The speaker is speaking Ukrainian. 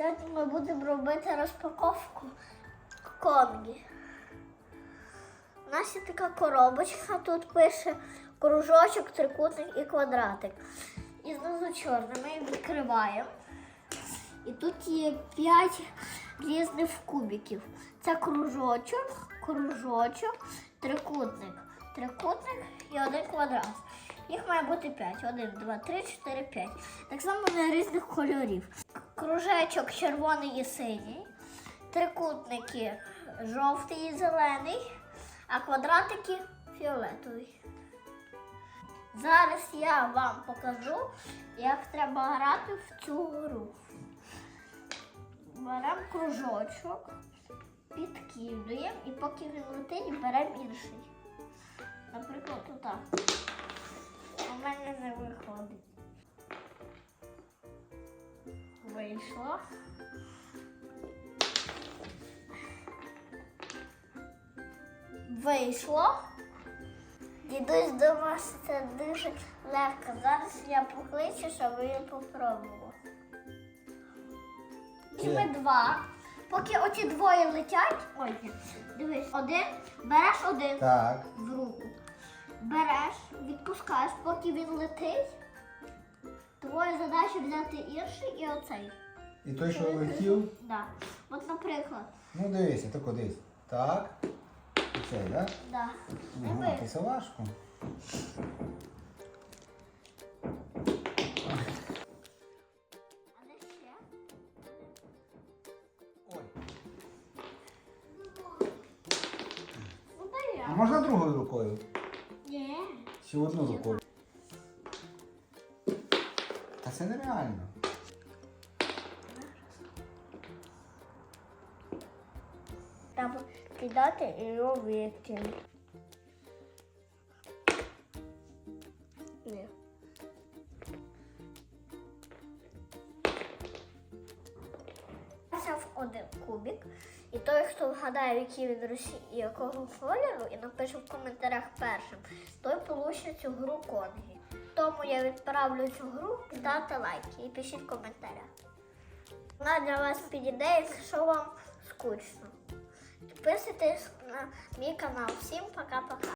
Сьогодні ми будемо робити розпаковку конги. У нас є така коробочка, тут пише кружочок, трикутник і квадратик. І знизу чорне. Ми її відкриваємо. І тут є 5 різних кубиків. Це кружочок, кружочок, трикутник, трикутник і один квадрат. Їх має бути 5. 1, 2, 3, 4, 5. Так само на різних кольорів. Кружечок червоний і синій, трикутники жовтий і зелений, а квадратики фіолетовий. Зараз я вам покажу, як треба грати в цю гру. Беремо кружочок, підкидуємо і поки він летить, беремо інший. Наприклад, отак. Вийшло. Вийшло. Дідусь думав, що це дуже легко. Зараз я покличу, щоб він попробував. Візьми два. Поки оці двоє летять, ой, дивись, один, береш один Так. в руку. Береш, відпускаєш, поки він летить. Твоя задача взяти інший і оцей. І той, що летів, Да. От, наприклад, ну дивися, тако дивись. Так. І цей, так? да. Ага, Диви. то це важко. А де ще? Ой. Ну, А можна другою рукою? Ні. Чи одну рукою? Та це нереально. Треба кидати і його викинути. Один кубик, і той, хто вгадає, який він русі і якого кольору, і напише в коментарях першим, той получить цю гру конги. Тому я відправлю цю гру, ставте лайки і пишіть в коментарях. Вона для вас підійде, якщо вам скучно. Підписуйтесь на мій канал. Всім пока-пока.